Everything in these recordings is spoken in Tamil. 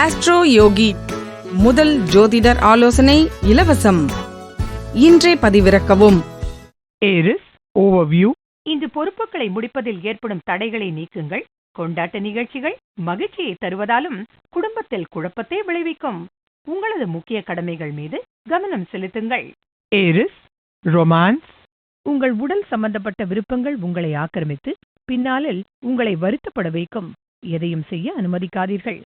ஆஸ்ட்ரோ யோகி முதல் ஜோதிடர் ஆலோசனை இலவசம். இன்றே பதிவிறக்கவும். ஏரிஸ் ஓவர்வியூ இன்று பொறுப்புகளை முடிப்பதில் ஏற்படும் தடைகளை நீக்குங்கள். கொண்டாட்ட நிகழ்ச்சிகள் மகிழ்ச்சியை தருவதாலும் குடும்பத்தில் குழப்பத்தை விளைவிக்கும். உங்களது முக்கிய கடமைகள் மீது கவனம் செலுத்துங்கள். ஏரிஸ் ரொமான்ஸ் உங்கள் உடல் சம்பந்தப்பட்ட விருப்பங்கள் உங்களை ஆக்கிரமித்து பின்னாளில் உங்களை வருத்தப்பட வைக்கும். எதையும் செய்ய அனுமதிக்காதீர்கள்.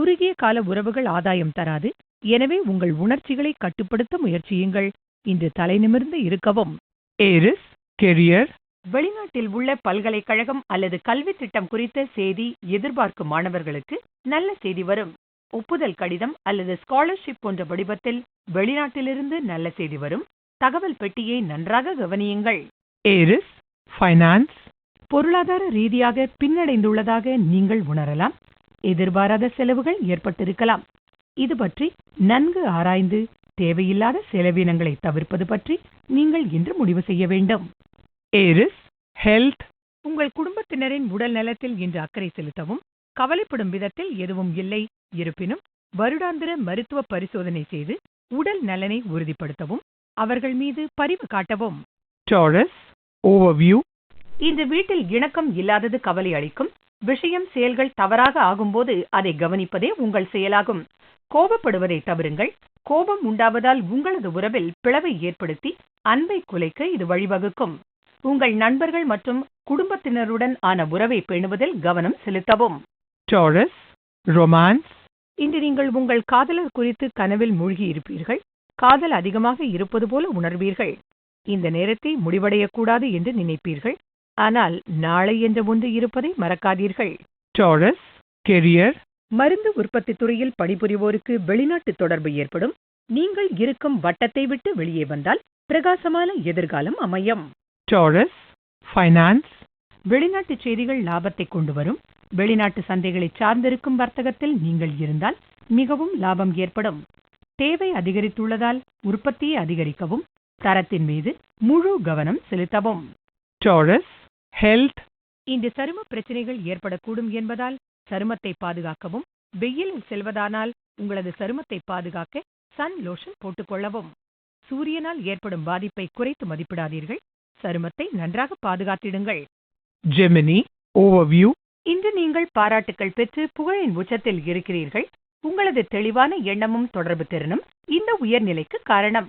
குறுகிய கால உறவுகள் ஆதாயம் தராது. எனவே உங்கள் உணர்ச்சிகளை கட்டுப்படுத்த முயற்சியுங்கள். இன்று தலைநிமிர்ந்து இருக்கவும். ஏரிஸ் கெரியர் வெளிநாட்டில் உள்ள பல்கலைக்கழகம் அல்லது கல்வி திட்டம் குறித்த செய்தி எதிர்பார்க்கும் மாணவர்களுக்கு நல்ல செய்தி வரும். ஒப்புதல் கடிதம் அல்லது ஸ்காலர்ஷிப் போன்ற வடிவத்தில் வெளிநாட்டிலிருந்து நல்ல செய்தி வரும். தகவல் பெட்டியை நன்றாக கவனியுங்கள். ஏரிஸ் ஃபைனான்ஸ் பொருளாதார ரீதியாக பின்னடைந்துள்ளதாக நீங்கள் உணரலாம். எதிர்பாராத செலவுகள் ஏற்பட்டிருக்கலாம். இது பற்றி நன்கு ஆராய்ந்து தேவையில்லாத செலவினங்களை தவிர்ப்பது பற்றி நீங்கள் இன்று முடிவு செய்ய வேண்டும். ஏரிஸ் ஹெல்த் உங்கள் குடும்பத்தினரின் உடல் நலத்தில் இன்று அக்கறை செலுத்தவும் கவலைப்படும் விதத்தில் எதுவும் இல்லை. இருப்பினும் வருடாந்திர மருத்துவ பரிசோதனை செய்து உடல் நலனை உறுதிப்படுத்தவும் அவர்கள் மீது பரிவு காட்டவும். டாரஸ் ஓவர்வியூ இந்த வீட்டில் இணக்கம் இல்லாதது கவலை அளிக்கும் விஷயம் செயல்கள் தவறாக ஆகும்போது அதை கவனிப்பதே உங்கள் செயலாகும். கோபப்படுவதை தவிருங்கள் கோபம் உண்டாவதால் உங்களது உறவில் பிளவை ஏற்படுத்தி அன்பை குலைக்க இது வழிவகுக்கும். உங்கள் நண்பர்கள் மற்றும் குடும்பத்தினருடன் ஆன உறவை பேணுவதில் கவனம் செலுத்தவும். டாரஸ் ரொமான்ஸ் இன்று நீங்கள் உங்கள் காதலர் குறித்து கனவில் மூழ்கி இருப்பீர்கள். காதல் அதிகமாக இருப்பது போல உணர்வீர்கள். இந்த நேரத்தை முடிவடையக்கூடாது என்று நினைப்பீர்கள். ஆனால் நாளை என்ற ஒன்று இருப்பதை மறக்காதீர்கள். டாரஸ் கெரியர் மருந்து உற்பத்தி துறையில் பணிபுரிவோருக்கு வெளிநாட்டு தொடர்பு ஏற்படும். நீங்கள் இருக்கும் வட்டத்தை விட்டு வெளியே வந்தால் பிரகாசமான எதிர்காலம் அமையும். டாரஸ் ஃபைனான்ஸ் வெளிநாட்டு செய்திகள் லாபத்தை கொண்டு வரும். வெளிநாட்டு சந்தைகளை சார்ந்திருக்கும் வர்த்தகத்தில் நீங்கள் இருந்தால் மிகவும் லாபம் ஏற்படும். தேவை அதிகரித்துள்ளதால் உற்பத்தியை அதிகரிக்கவும் தரத்தின் மீது முழு கவனம் செலுத்தவும். டாரஸ் ஹெல்த் இன்று சரும பிரச்சனைகள் ஏற்படக்கூடும் என்பதால் சருமத்தை பாதுகாக்கவும் வெயிலில் செல்வதானால் உங்களது சருமத்தை பாதுகாக்க சன் லோஷன் போட்டுக்கொள்ளவும் சூரியனால் ஏற்படும் பாதிப்பை குறைத்து மதிப்பிடாதீர்கள். சருமத்தை நன்றாக பாதுகாத்திடுங்கள். ஜெமினி ஓவர்வியூ இன்று நீங்கள் பாராட்டுக்கள் பெற்று புகழின் உச்சத்தில் இருக்கிறீர்கள். உங்களது தெளிவான எண்ணமும் தொடர்பு திறனும் இந்த உயர்நிலைக்கு காரணம்.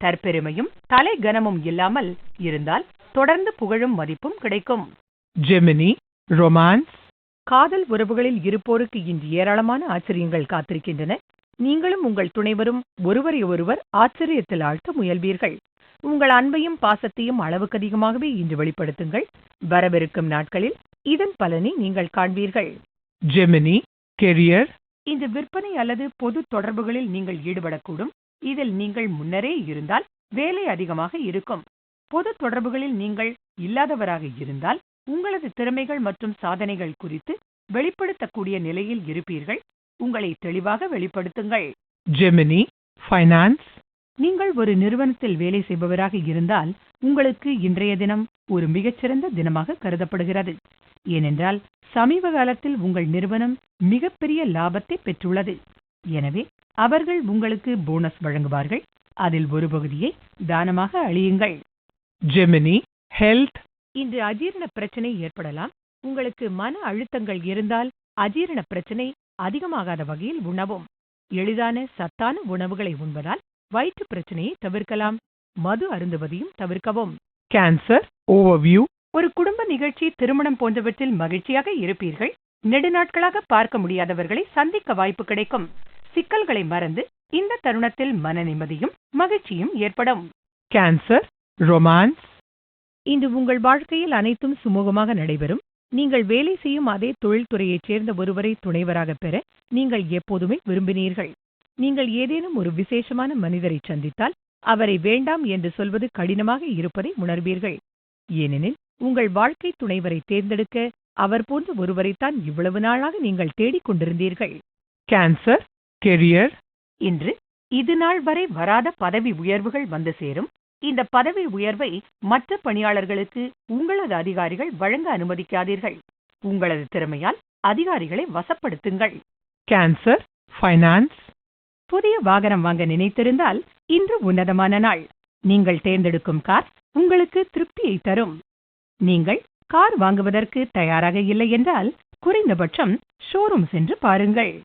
தற்பெருமையும் தலை கனமும் இல்லாமல் இருந்தால் தொடர்ந்து புகழும் மதிப்பும் கிடைக்கும். ஜெமினி ரொமான்ஸ் காதல் உறவுகளில் இருப்போருக்கு இன்று ஏராளமான ஆச்சரியங்கள் காத்திருக்கின்றன. நீங்களும் உங்கள் துணைவரும் ஒருவரை ஒருவர் ஆச்சரியத்தில் ஆழ்த்த முயல்வீர்கள். உங்கள் அன்பையும் பாசத்தையும் அளவுக்கு அதிகமாகவே இன்று வெளிப்படுத்துங்கள். வரவிருக்கும் நாட்களில் இதன் பலனை நீங்கள் காண்பீர்கள். ஜெமினி கெரியர் இன்று விற்பனை அல்லது பொது தொடர்புகளில் நீங்கள் ஈடுபடக்கூடும். இதில் நீங்கள் முன்னரே இருந்தால் வேலை அதிகமாக இருக்கும். பொது தொடர்புகளில் நீங்கள் இல்லாதவராக இருந்தால் உங்களது திறமைகள் மற்றும் சாதனைகள் குறித்து வெளிப்படுத்தக்கூடிய நிலையில் இருப்பீர்கள். உங்களை தெளிவாக வெளிப்படுத்துங்கள். ஜெமினி ஃபைனான்ஸ் நீங்கள் ஒரு நிறுவனத்தில் வேலை செய்பவராக இருந்தால் உங்களுக்கு இன்றைய தினம் ஒரு மிகச்சிறந்த தினமாக கருதப்படுகிறது. ஏனென்றால் சமீப காலத்தில் உங்கள் நிறுவனம் மிகப்பெரிய லாபத்தை பெற்றுள்ளது. எனவே அவர்கள் உங்களுக்கு போனஸ் வழங்குவார்கள். அதில் ஒரு பகுதியை தானமாக அழியுங்கள். ஜெமினி ஹெல்த் இன்று அஜீரண பிரச்சனை ஏற்படலாம். உங்களுக்கு மன அழுத்தங்கள் இருந்தால் அஜீரண பிரச்சனை அதிகமாகாத வகையில் உணவும். எளிதான சத்தான உணவுகளை உண்பதால் வயிற்று பிரச்சனையை தவிர்க்கலாம். மது அருந்துவதையும் தவிர்க்கவும். கேன்சர் ஓவர்வியூ ஒரு குடும்ப நிகழ்ச்சி திருமணம் போன்றவற்றில் மகிழ்ச்சியாக இருப்பீர்கள். நெடுநாட்களாக பார்க்க முடியாதவர்களை சந்திக்க வாய்ப்பு கிடைக்கும். சிக்கல்களை மறந்து இந்த தருணத்தில் மன நிம்மதியும் மகிழ்ச்சியும் ஏற்படும். கேன்சர் ரொமான்ஸ் இன்று உங்கள் வாழ்க்கையில் அனைத்தும் சுமூகமாக நடைபெறும். நீங்கள் வேலை செய்யும் அதே தொழில்துறையைச் சேர்ந்த ஒருவரை துணைவராக பெற நீங்கள் எப்போதுமே விரும்பினீர்கள். நீங்கள் ஏதேனும் ஒரு விசேஷமான மனிதரை சந்தித்தால் அவரை வேண்டாம் என்று சொல்வது கடினமாக இருப்பதை உணர்வீர்கள். ஏனெனில் உங்கள் வாழ்க்கை துணைவரை தேர்ந்தெடுக்க அவர் போன்ற ஒருவரைத்தான் இவ்வளவு நாளாக நீங்கள் தேடிக் கொண்டிருந்தீர்கள். கேன்சர் கெரியர் இன்று இது நாள் வரை வராத பதவி உயர்வுகள் வந்து சேரும். இந்த பதவி உயர்வை மற்ற பணியாளர்களுக்கு உங்களது அதிகாரிகள் வழங்க அனுமதிக்காதீர்கள். உங்களது திறமையால் அதிகாரிகளை வசப்படுத்துங்கள். கேன்சர் finance, புதிய வாகனம் வாங்க நினைத்திருந்தால் இன்று உன்னதமான நாள். நீங்கள் தேர்ந்தெடுக்கும் கார் உங்களுக்கு திருப்தியை தரும். நீங்கள் கார் வாங்குவதற்கு தயாராக இல்லை என்றால் குறைந்தபட்சம் ஷோரூம் சென்று பாருங்கள்.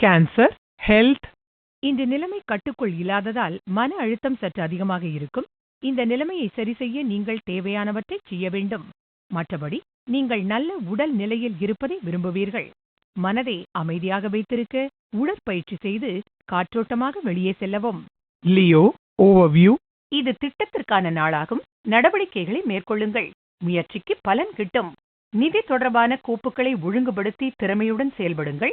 Cancer, health, இந்த நிலைமை கட்டுக்குள் இல்லாததால் மன அழுத்தம் சற்று அதிகமாக இருக்கும். இந்த நிலைமையை சரி செய்ய நீங்கள் தேவையானவற்றை செய்ய வேண்டும். மற்றபடி நீங்கள் நல்ல உடல் நிலையில் இருப்பதை விரும்புவீர்கள். மனதை அமைதியாக வைத்திருக்க உடற்பயிற்சி செய்து காற்றோட்டமாக வெளியே செல்லவும். Leo, overview, இது திட்டத்திற்கான நாளாகும். நடவடிக்கைகளை மேற்கொள்ளுங்கள். முயற்சிக்கு பலன் கிட்டும். நிதி தொடர்பான கோப்புகளை ஒழுங்குபடுத்தி திறமையுடன் செயல்படுங்கள்.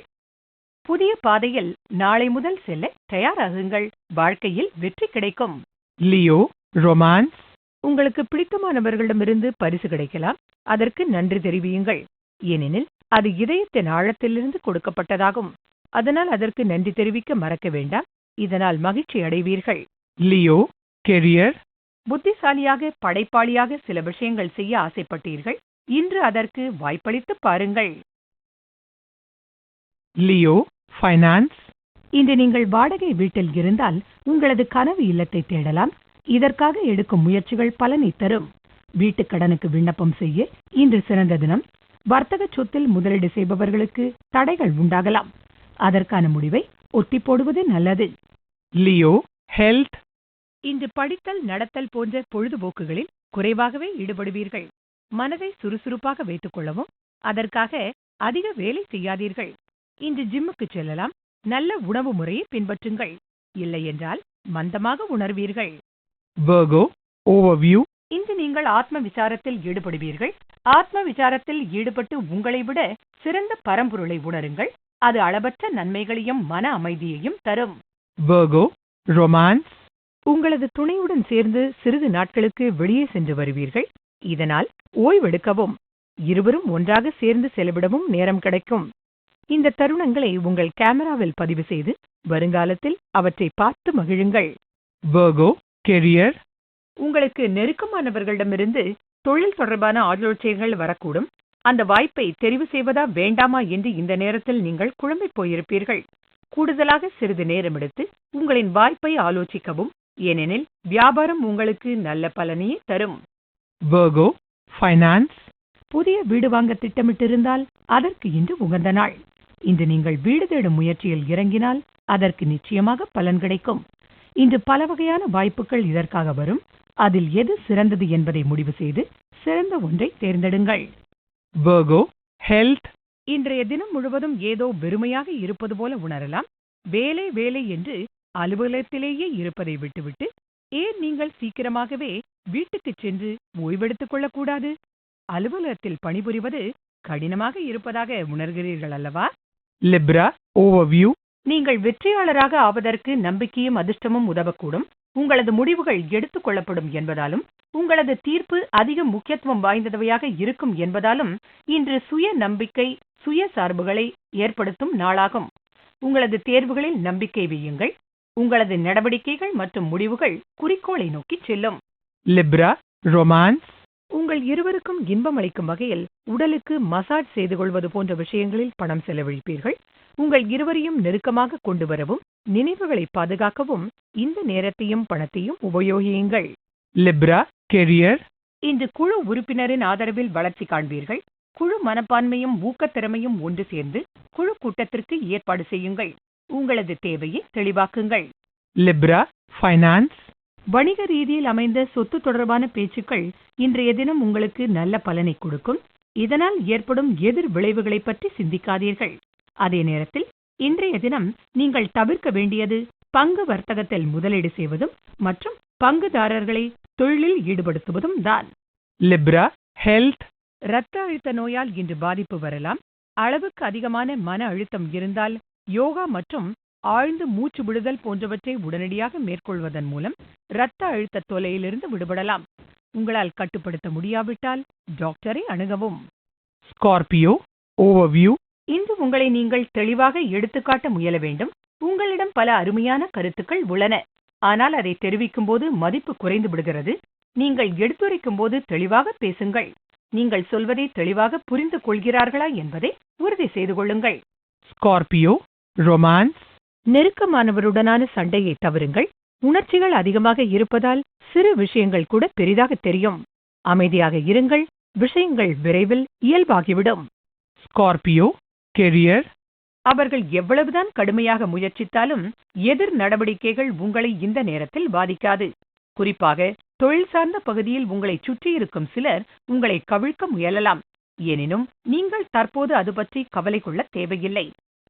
புதிய பாதையில் நாளை முதல் செல்ல தயாராகுங்கள். வாழ்க்கையில் வெற்றி கிடைக்கும். Leo, romance, உங்களுக்கு பிடித்தமானவர்களிடமிருந்து பரிசு கிடைக்கலாம். அதற்கு நன்றி தெரிவியுங்கள். ஏனெனில் அது இதயத்தின் ஆழத்திலிருந்து கொடுக்கப்பட்டதாகும். அதனால் அதற்கு நன்றி தெரிவிக்க மறக்க வேண்டாம். இதனால் மகிழ்ச்சி அடைவீர்கள். Leo, career, புத்திசாலியாக படைப்பாளியாக சில விஷயங்கள் செய்ய ஆசைப்பட்டீர்கள். இன்று அதற்கு வாய்ப்பளித்து பாருங்கள். Leo, finance, இன்று நீங்கள் வாடகை வீட்டில் இருந்தால் உங்களது கனவு இல்லத்தை தேடலாம். இதற்காக எடுக்கும் முயற்சிகள் பலனை தரும். வீட்டுக் கடனுக்கு விண்ணப்பம் செய்ய இன்று சிறந்த தினம். வர்த்தக சொத்தில் முதலீடு செய்பவர்களுக்கு தடைகள் உண்டாகலாம். அதற்கான முடிவை ஒத்தி போடுவது நல்லது. Leo, health, இன்று படித்தல் நடத்தல் போன்ற பொழுதுபோக்குகளில் குறைவாகவே ஈடுபடுவீர்கள். மனதை சுறுசுறுப்பாக வைத்துக் கொள்ளவும் அதற்காக அதிக வேலை செய்யாதீர்கள். இன்று ஜிம்முக்கு செல்லலாம். நல்ல உணவு முறையை பின்பற்றுங்கள். இல்லையென்றால் மந்தமாக உணர்வீர்கள். Virgo, overview, இன்று நீங்கள் ஆத்ம விசாரத்தில் ஈடுபடுவீர்கள். ஆத்ம விசாரத்தில் ஈடுபட்டு உங்களை விட சிறந்த பரம்பொருளை உணருங்கள். அது அளவற்ற நன்மைகளையும் மன அமைதியையும் தரும். Virgo, romance, உங்களது துணையுடன் சேர்ந்து சிறிது நாட்களுக்கு வெளியே சென்று வருவீர்கள். இதனால் ஓய்வெடுக்கவும் இருவரும் ஒன்றாக சேர்ந்து செலவிடவும் நேரம் கிடைக்கும். இந்த தருணங்களை உங்கள் கேமராவில் பதிவு செய்து வருங்காலத்தில் அவற்றை பார்த்து மகிழுங்கள். Virgo, career, உங்களுக்கு நெருக்கமானவர்களிடமிருந்து தொழில் தொடர்பான ஆலோசனைகள் வரக்கூடும். அந்த வாய்ப்பை தெரிவு செய்வதா வேண்டாமா என்று இந்த நேரத்தில் நீங்கள் குழம்பிப் போயிருப்பீர்கள். கூடுதலாக சிறிது நேரம் எடுத்து உங்களின் வாய்ப்பை ஆலோசிக்கவும். ஏனெனில் வியாபாரம் உங்களுக்கு நல்ல பலனையே தரும். Virgo, finance, புதிய வீடு வாங்க திட்டமிட்டிருந்தால் அதற்கு இன்று உகந்த நாள். இன்று நீங்கள் வீடு தேடும் முயற்சியில் இறங்கினால் அதற்கு நிச்சயமாக பலன் கிடைக்கும். இன்று பல வகையான வாய்ப்புகள் இதற்காக வரும். அதில் எது சிறந்தது என்பதை முடிவு செய்து சிறந்த ஒன்றை தேர்ந்தெடுங்கள். Virgo, health, இன்றைய தினம் முழுவதும் ஏதோ வெறுமையாக இருப்பது போல உணரலாம். வேலை வேலை என்று அலுவலகத்திலேயே இருப்பதை விட்டுவிட்டு ஏன் நீங்கள் சீக்கிரமாகவே வீட்டுக்குச் சென்று ஓய்வெடுத்துக் கொள்ளக்கூடாது? அலுவலகத்தில் பணிபுரிவது கடினமாக இருப்பதாக உணர்கிறீர்கள் அல்லவா? Libra, overview, நீங்கள் வெற்றியாளராக ஆவதற்கு நம்பிக்கையும் அதிர்ஷ்டமும் உதவக்கூடும். உங்களது முடிவுகள் எடுத்துக் கொள்ளப்படும் என்பதாலும் உங்களது தீர்ப்பு அதிக முக்கியத்துவம் வாய்ந்தவையாக இருக்கும் என்பதாலும் இன்று சுய நம்பிக்கை சுய சார்புகளை ஏற்படுத்தும் நாளாகும். உங்களது தேர்வுகளில் நம்பிக்கை வையுங்கள். உங்களது நடவடிக்கைகள் மற்றும் முடிவுகள் குறிக்கோளை நோக்கிச் செல்லும். Libra, romance, உங்கள் இருவருக்கும் இன்பமளிக்கும் வகையில் உடலுக்கு மசாஜ் செய்து கொள்வது போன்ற விஷயங்களில் பணம் செலவழிப்பீர்கள். உங்கள் இருவரையும் நெருக்கமாக கொண்டு வரவும் நினைவுகளை பாதுகாக்கவும் இந்த நேரத்தையும் பணத்தையும் உபயோகியுங்கள். Libra, career, இன்று குழு உறுப்பினரின் ஆதரவில் வளர்ச்சி காண்பீர்கள். குழு மனப்பான்மையும் ஊக்கத்திறமையும் ஒன்று சேர்ந்து குழு கூட்டத்திற்கு ஏற்பாடு செய்யுங்கள். உங்களது தேவையை தெளிவாக்குங்கள். Libra, finance, வணிக ரீதியில் அமைந்த சொத்து தொடர்பான பேச்சுக்கள் இன்றைய தினம் உங்களுக்கு நல்ல பலனை கொடுக்கும். இதனால் ஏற்படும் எதிர் விளைவுகளை பற்றி சிந்திக்காதீர்கள். அதே நேரத்தில் இன்றைய தினம் நீங்கள் தவிர்க்க வேண்டியது பங்கு வர்த்தகத்தில் முதலீடு செய்வதும் மற்றும் பங்குதாரர்களை தொழிலில் ஈடுபடுத்துவதும் தான். Libra, health, இரத்த அழுத்த நோயால் இன்று பாதிப்பு வரலாம். அளவுக்கு அதிகமான மன அழுத்தம் இருந்தால் யோகா மற்றும் ஆழ்ந்து மூச்சு விடுதல் போன்றவற்றை உடனடியாக மேற்கொள்வதன் மூலம் இரத்த அழுத்த தொல்லையிலிருந்து விடுபடலாம். உங்களால் கட்டுப்படுத்த முடியாவிட்டால் டாக்டரை அணுகவும். Scorpio, overview, இன்று உங்களை நீங்கள் தெளிவாக எடுத்துக்காட்ட முயல வேண்டும். உங்களிடம் பல அருமையான கருத்துக்கள் உள்ளன. ஆனால் அதை தெரிவிக்கும்போது மதிப்பு குறைந்து விடுகிறது. நீங்கள் எடுத்துரைக்கும் போது தெளிவாக பேசுங்கள். நீங்கள் சொல்வதை தெளிவாக புரிந்து கொள்கிறார்களா என்பதை உறுதி செய்து கொள்ளுங்கள். Scorpio, romance, நெருக்கமானவருடனான சண்டையை தவிருங்கள் உணர்ச்சிகள் அதிகமாக இருப்பதால் சிறு விஷயங்கள் கூட பெரிதாக தெரியும். அமைதியாக இருங்கள். விஷயங்கள் விரைவில் இயல்பாகிவிடும். Scorpio, career, அவர்கள் எவ்வளவுதான் கடுமையாக முயற்சித்தாலும் எதிர் நடவடிக்கைகள் உங்களை இந்த நேரத்தில் பாதிக்காது. குறிப்பாக தொழில் சார்ந்த பகுதியில் உங்களை சுற்றியிருக்கும் சிலர் உங்களை கவிழ்க்க முயலலாம். எனினும் நீங்கள் தற்போது அது பற்றி கவலை கொள்ள தேவையில்லை.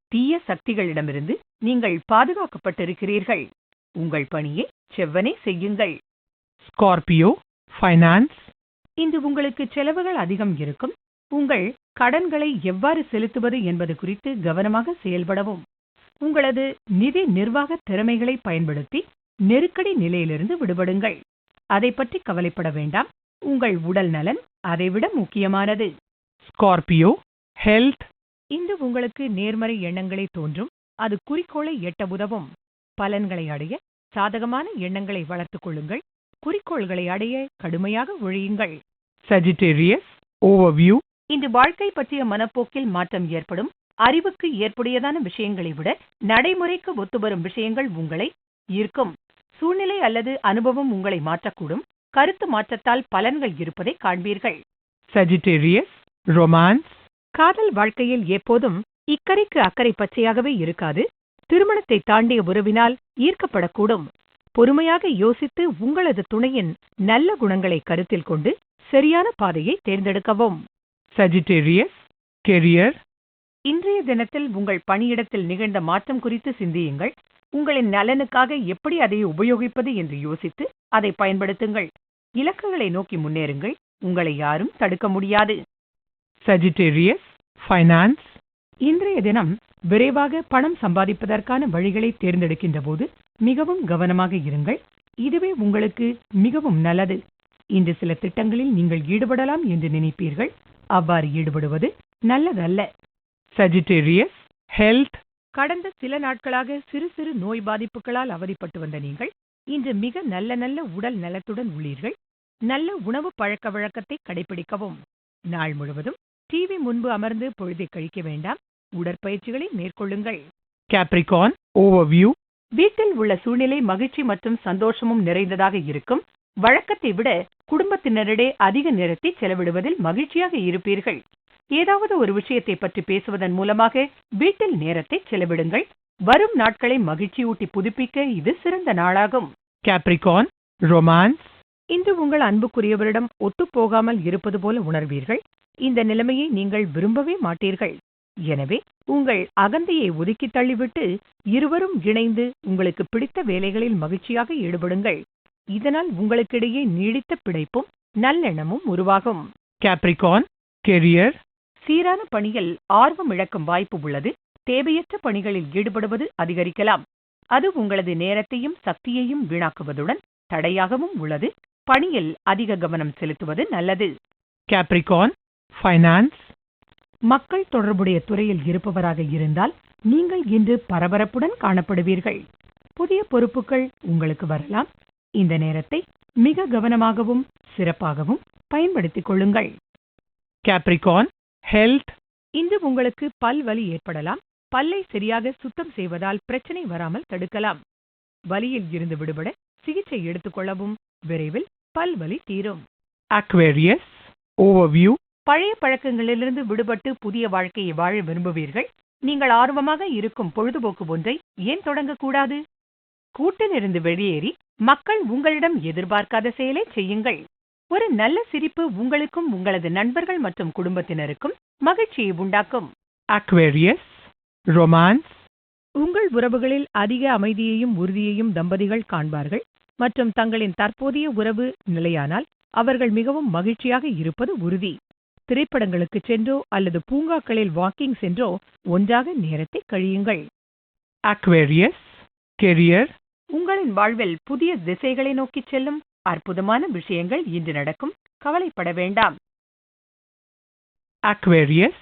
தீய சக்திகளிடமிருந்து நீங்கள் பாதுகாக்கப்பட்டிருக்கிறீர்கள். உங்கள் பணியை செவ்வனே செய்யுங்கள். Scorpio, finance, இன்று உங்களுக்கு செலவுகள் அதிகம் இருக்கும். உங்கள் கடன்களை எவ்வாறு செலுத்துவது என்பது குறித்து கவனமாக செயல்படவும். உங்களது நிதி நிர்வாக திறமைகளை பயன்படுத்தி நெருக்கடி நிலையிலிருந்து விடுபடுங்கள். அதை பற்றி கவலைப்பட வேண்டாம். உங்கள் உடல் நலன் அதைவிட முக்கியமானது. Scorpio, health, இன்று உங்களுக்கு நேர்மறை எண்ணங்களே தோன்றும். அது குறிக்கோளை எட்ட உதவும். பலன்களை அடைய சாதகமான எண்ணங்களை வளர்த்துக் கொள்ளுங்கள். குறிக்கோள்களை அடைய கடுமையாக ஒழியுங்கள். Sagittarius, overview, இன்று வாழ்க்கை பற்றிய மனப்போக்கில் மாற்றம் ஏற்படும் அறிவுக்கு ஏற்புடையதான விஷயங்களை விட நடைமுறைக்கு ஒத்துவரும் விஷயங்கள் உங்களை ஈர்க்கும். சூழ்நிலை அல்லது அனுபவம் உங்களை மாற்றக்கூடும் கருத்து மாற்றத்தால் பலன்கள் இருப்பதை காண்பீர்கள். Sagittarius, romance, காதல் வாழ்க்கையில் எப்போதும் இக்கரைக்கு அக்கறை பச்சையாகவே இருக்காது திருமணத்தை தாண்டிய உறவினால் ஈர்க்கப்படக்கூடும். பொறுமையாக யோசித்து உங்களது துணையின் நல்ல குணங்களை கருத்தில் கொண்டு சரியான பாதையை தேர்ந்தெடுக்கவும். Sagittarius, career, இன்றைய தினத்தில் உங்கள் பணியிடத்தில் நிகழ்ந்த மாற்றம் குறித்து சிந்தியுங்கள். உங்களின் நலனுக்காக எப்படி அதை உபயோகிப்பது என்று யோசித்து அதை பயன்படுத்துங்கள். இலக்குகளை நோக்கி முன்னேறுங்கள். உங்களை யாரும் தடுக்க முடியாது. Sagittarius, finance, இன்றைய தினம் விரைவாக பணம் சம்பாதிப்பதற்கான வழிகளை தேர்ந்தெடுக்கின்ற போது மிகவும் கவனமாக இருங்கள். இதுவே உங்களுக்கு மிகவும் நல்லது. இன்று சில திட்டங்களில் நீங்கள் ஈடுபடலாம் என்று நினைப்பீர்கள். அவ்வாறு ஈடுபடுவது நல்லதல்ல. சஜிடேரியஸ் ஹெல்த் கடந்த சில நாட்களாக சிறு சிறு நோய் பாதிப்புகளால் அவதிப்பட்டு வந்த நீங்கள் இன்று மிக நல்ல நல்ல உடல் நலத்துடன் உள்ளீர்கள். நல்ல உணவு பழக்க வழக்கத்தை கடைபிடிக்கவும் நாள் முழுவதும் டிவி முன்பு அமர்ந்து பொழுதை கழிக்க வேண்டாம். உடற்பயிற்சிகளை மேற்கொள்ளுங்கள். கேப்ரிகான் ஓவர்வியூ வீட்டில் உள்ள சூழ்நிலை மகிழ்ச்சி மற்றும் சந்தோஷமும் நிறைந்ததாக இருக்கும். வழக்கத்தை விட குடும்பத்தினரிடையே அதிக நேரத்தை செலவிடுவதில் மகிழ்ச்சியாக இருப்பீர்கள். ஏதாவது ஒரு விஷயத்தை பற்றி பேசுவதன் மூலமாக வீட்டில் நேரத்தை செலவிடுங்கள். வரும் நாட்களை மகிழ்ச்சியூட்டி புதுப்பிக்க இது சிறந்த நாளாகும். Capricorn, romance, இன்று உங்கள் அன்புக்குரியவரிடம் ஒத்துப்போகாமல் இருப்பது போல உணர்வீர்கள். இந்த நிலைமையை நீங்கள் விரும்பவே மாட்டீர்கள். எனவே உங்கள் அகந்தையை ஒதுக்கி தள்ளிவிட்டு இருவரும் இணைந்து உங்களுக்கு பிடித்த வேலைகளில் மகிழ்ச்சியாக ஈடுபடுங்கள். இதனால் உங்களுக்கிடையே நீடித்த பிணைப்பும் நல்லெண்ணமும் உருவாகும். Capricorn, career, சீரான பணியில் ஆர்வம் இழக்கும் வாய்ப்பு உள்ளது. தேவையற்ற பணிகளில் ஈடுபடுவது அதிகரிக்கலாம். அது உங்களது நேரத்தையும் சக்தியையும் வீணாக்குவதுடன் தடையாகவும் உள்ளது. பணியில் அதிக கவனம் செலுத்துவது நல்லது. Capricorn, finance, மக்கள் தொடர்புடைய துறையில் இருப்பவராக இருந்தால் நீங்கள் இன்று பரபரப்புடன் காணப்படுவீர்கள். புதிய பொறுப்புகள் உங்களுக்கு வரலாம். இந்த நேரத்தை மிக கவனமாகவும் சிறப்பாகவும் பயன்படுத்திக் கொள்ளுங்கள். கேப்ரிகான் ஹெல்த் இன்று உங்களுக்கு பல் வலி ஏற்படலாம். பல்லை சரியாக சுத்தம் செய்வதால் பிரச்சனை வராமல் தடுக்கலாம். வலியில் இருந்து விடுபட சிகிச்சை எடுத்துக்கொள்ளவும் விரைவில் பல் வலி தீரும். அக்வேரியஸ் ஓவர்வியூ பழைய பழக்கங்களிலிருந்து விடுபட்டு புதிய வாழ்க்கையை வாழ விரும்புவீர்கள். நீங்கள் ஆர்வமாக இருக்கும் பொழுதுபோக்கு ஒன்றை ஏன் தொடங்கக்கூடாது? கூட்டிலிருந்து வெளியேறி மக்கள் உங்களிடம் எதிர்பார்க்காத செயலை செய்யுங்கள். ஒரு நல்ல சிரிப்பு உங்களுக்கும் உங்களது நண்பர்கள் மற்றும் குடும்பத்தினருக்கும் மகிழ்ச்சியை உண்டாக்கும். Aquarius, romance, உங்கள் உறவுகளில் அதிக அமைதியையும் உறுதியையும் தம்பதிகள் காண்பார்கள். மற்றும் தங்களின் தற்போதைய உறவு நிலையானால் அவர்கள் மிகவும் மகிழ்ச்சியாக இருப்பது உறுதி. திரைப்படங்களுக்கு சென்றோ அல்லது பூங்காக்களில் வாக்கிங் சென்றோ ஒன்றாக நேரத்தை கழியுங்கள். Aquarius, career, உங்களின் வாழ்வில் புதிய திசைகளை நோக்கிச் செல்லும் அற்புதமான விஷயங்கள் இன்று நடக்கும். கவலைப்பட வேண்டாம். Aquarius,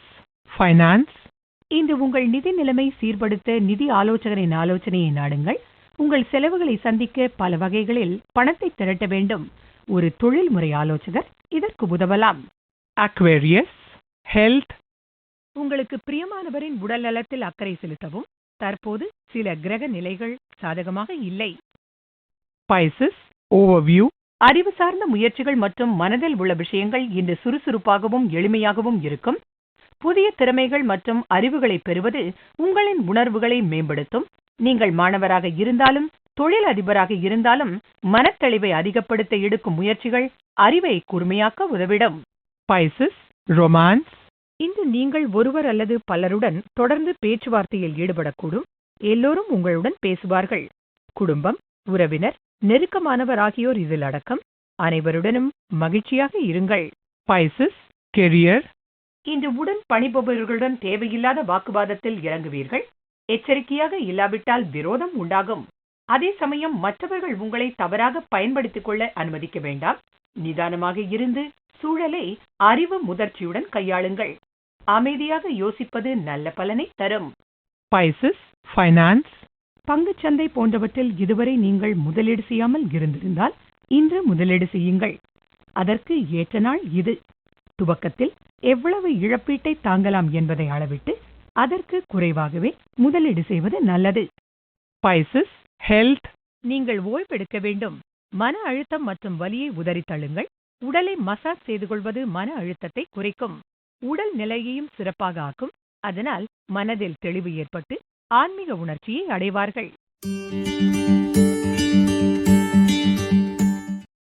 finance, இன்று உங்கள் நிதி நிலைமை சீர்படுத்த நிதி ஆலோசகரின் ஆலோசனையை நாடுங்கள். உங்கள் செலவுகளை சந்திக்க பல வகைகளில் பணத்தை திரட்ட வேண்டும். ஒரு தொழில்முறை ஆலோசகர் இதற்கு உதவலாம். Aquarius, health, உங்களுக்கு பிரியமானவரின் உடல் நலத்தில் அக்கறை செலுத்தவும். தற்போது சில கிரக நிலைகள் சாதகமாக இல்லை. Pisces. ஓவர்வியூ அறிவு சார்ந்த முயற்சிகள் மற்றும் மனதில் உள்ள விஷயங்கள் இன்று சுறுசுறுப்பாகவும் எளிமையாகவும் இருக்கும் புதிய திறமைகள் மற்றும் அறிவுகளை பெறுவது உங்களின் உணர்வுகளை மேம்படுத்தும் நீங்கள் மாணவராக இருந்தாலும் தொழில் அதிபராக இருந்தாலும் மனத்தெளிவை அதிகப்படுத்த எடுக்கும் முயற்சிகள் அறிவை கூர்மையாக்க உதவிடும் Pisces. ரொமான்ஸ் இன்று நீங்கள் ஒருவர் அல்லது பலருடன் தொடர்ந்து பேச்சுவார்த்தையில் ஈடுபடக்கூடும் எல்லோரும் உங்களுடன் பேசுவார்கள் குடும்பம் உறவினர் நெருக்கமானவர் ஆகியோர் இதில் அடக்கம். அனைவருடனும் மகிழ்ச்சியாக இருங்கள். பைசஸ் கெரியர் இன்று உடன் பணிபவர்களுடன் தேவையில்லாத வாக்குவாதத்தில் இறங்குவீர்கள். எச்சரிக்கையாக இல்லாவிட்டால் விரோதம் உண்டாகும். அதே சமயம் மற்றவர்கள் உங்களை தவறாக பயன்படுத்திக் கொள்ள அனுமதிக்க வேண்டாம். நிதானமாக இருந்து சூழலை அறிவு முதிர்ச்சியுடன் கையாளுங்கள். அமைதியாக யோசிப்பது நல்ல பலனை தரும். பைசஸ் ஃபைனான்ஸ் பங்குச்சந்தை போன்றவற்றில் இதுவரை நீங்கள் முதலீடு செய்யாமல் இருந்திருந்தால் இன்று முதலீடு செய்யுங்கள். அதற்கு ஏற்ற நாள் இது. துவக்கத்தில் எவ்வளவு இழப்பீட்டை தாங்கலாம் என்பதை அளவிட்டு அதற்கு குறைவாகவே முதலீடு செய்வது நல்லது. Pisces. Health. நீங்கள் ஓய்வெடுக்க வேண்டும். மன அழுத்தம் மற்றும் வலியை உதறி தள்ளுங்கள். உடலை மசாஜ் செய்து கொள்வது மன அழுத்தத்தை குறைக்கும். உடல் நிலையையும் சிறப்பாக ஆக்கும். அதனால் மனதில் தெளிவு ஏற்பட்டு ஆன்மீக உணர்ச்சியை அடைவார்கள்.